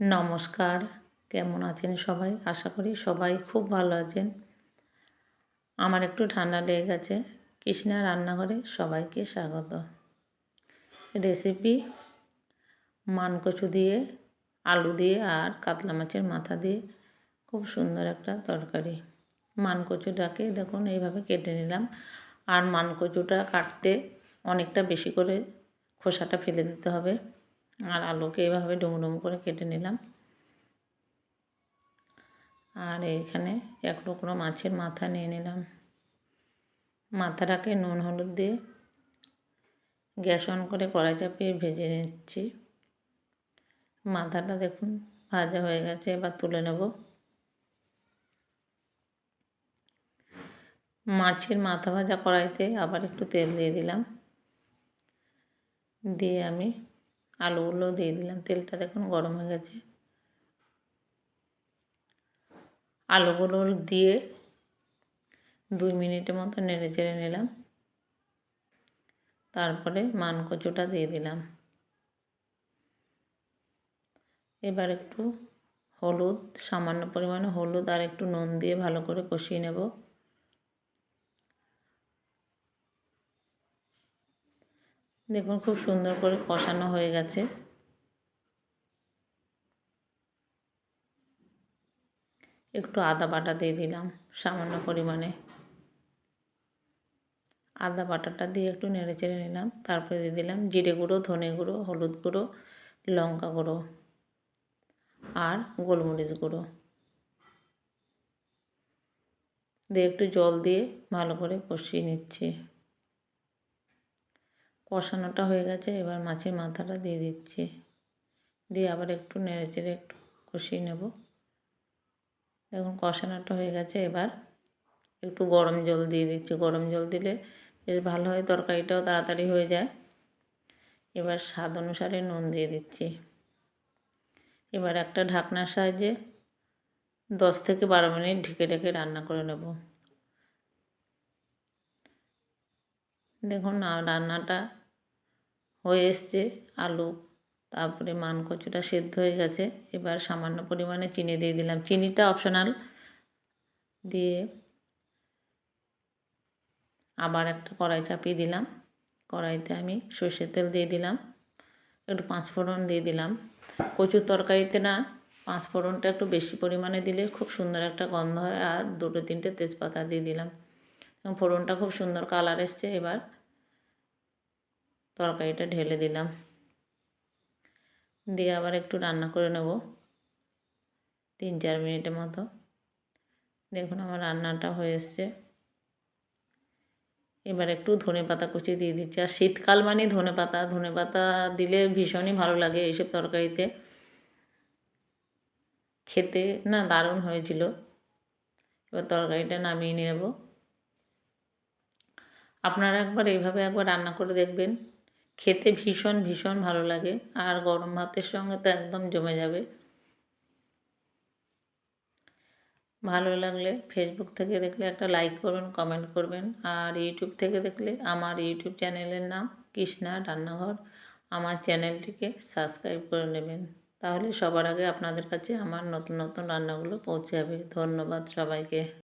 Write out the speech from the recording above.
নমস্কার। কেমন আছেন সবাই? আশা করি সবাই খুব ভালো আছেন। আমার একটু ঠান্ডা লেগে গেছে। কৃষ্ণা রান্নাঘরে সবাইকে স্বাগত। রেসিপি, মানকচু দিয়ে, আলু দিয়ে আর কাতলা মাছের মাথা দিয়ে খুব সুন্দর একটা তরকারি। মানকচুটাকে দেখুন, এইভাবে কেটে নিলাম। আর মানকচুটা কাটতে অনেকটা বেশি করে খোসাটা ফেলে দিতে হবে। আর আলুকে এভাবে ডুমো ডুমো করে কেটে নিলাম। আর এখানে এক টুকরো মাছের মাথা নিয়ে নিলাম। মাথাটাকে নুন হলুদ দিয়ে গ্যাস অন করে কড়াই চাপিয়ে ভেজে নিচ্ছি। মাথাটা দেখুন ভাজা হয়ে গেছে, এবার তুলে নেব। মাছের মাথা ভাজা কড়াইতে আবার একটু তেল দিয়ে দিলাম। দিয়ে আমি আলুগুলো দিয়ে দিলাম। তেলটা দেখুন গরম হয়ে গেছে। আলুগুলো দিয়ে দুই মিনিটের মতো নেড়ে চেড়ে নিলাম। তারপরে মান কচুটা দিয়ে দিলাম। এবার একটু হলুদ, সামান্য পরিমাণে হলুদ আর একটু নুন দিয়ে ভালো করে কষিয়ে নেব। দেখুন খুব সুন্দর করে কষানো হয়ে গেছে। একটু আদা বাটা দিয়ে দিলাম সামান্য পরিমাণে। আদা বাটাটা দিয়ে একটু নেড়ে চেড়ে নিলাম, তারপরে দিয়ে দিলাম জিরে গুঁড়ো, ধনে গুঁড়ো, হলুদ গুঁড়ো, লঙ্কা গুঁড়ো আর গোলমরিচ গুঁড়ো। দিয়ে একটু জল দিয়ে ভালো করে কষিয়ে নিচ্ছি। কষানোটা হয়ে গেছে, এবার মাছের মাথাটা দিয়ে দিচ্ছি। দিয়ে আবার একটু নেড়ে চেড়ে একটু কষিয়ে নেব। দেখুন কষানোটা হয়ে গেছে, এবার একটু গরম জল দিয়ে দিচ্ছি। গরম জল দিলে বেশ ভালো হয় তরকারিটাও তাড়াতাড়ি হয়ে যায়। এবার স্বাদ অনুসারে নুন দিয়ে দিচ্ছি। এবার একটা ঢাকনার সাহায্যে দশ থেকে বারো মিনিট ঢেকে ঢেকে রান্না করে নেব। দেখুন রান্নাটা হয়ে এসছে আলু। তারপরে মান কচুটা সেদ্ধ হয়ে গেছে। এবার সামান্য পরিমাণে চিনি দিয়ে দিলাম। চিনিটা অপশনাল দিয়ে আবার একটা কড়াই চাপিয়ে দিলাম। কড়াইতে আমি সর্ষের তেল দিয়ে দিলাম। একটু পাঁচ ফোড়ন দিয়ে দিলাম। কচুর তরকারিতে না পাঁচ ফোড়নটা একটু বেশি পরিমাণে দিলে খুব সুন্দর একটা গন্ধ হয়। আর দুটো তিনটে তেজপাতা দিয়ে দিলাম। এবং ফোড়নটা খুব সুন্দর কালার এসছে। এবার তরকারিটা ঢেলে দিলাম। দিয়ে আবার একটু রান্না করে নেব। তিন চার মিনিটের মতো। দেখুন আমার রান্নাটা হয়ে এসছে। এবার একটু ধনে পাতা কুচি দিয়ে দিচ্ছি। আর শীতকাল মানে ধনে পাতা। ধনে পাতা দিলে ভীষণই ভালো লাগে এইসব তরকারিতে। খেতে না দারুণ হয়েছিল। এবার তরকারিটা নামিয়ে নেব। আপনারা একবার এইভাবে একবার রান্না করে দেখবেন। খেতে ভীষণ ভীষণ ভালো লাগে। আর গরম ভাতের সঙ্গে তো একদম জমে যাবে। ভালো লাগলে ফেসবুক থেকে দেখলে একটা লাইক করবেন কমেন্ট করবেন। আর ইউটিউব থেকে দেখলে আমার ইউটিউব চ্যানেলের নাম কৃষ্ণা রান্নাঘর। আমার চ্যানেলটিকে সাবস্ক্রাইব করে নেবেন। তাহলে সবার আগে আপনাদের কাছে আমার নতুন নতুন রান্নাগুলো পৌঁছে যাবে। ধন্যবাদ সবাইকে।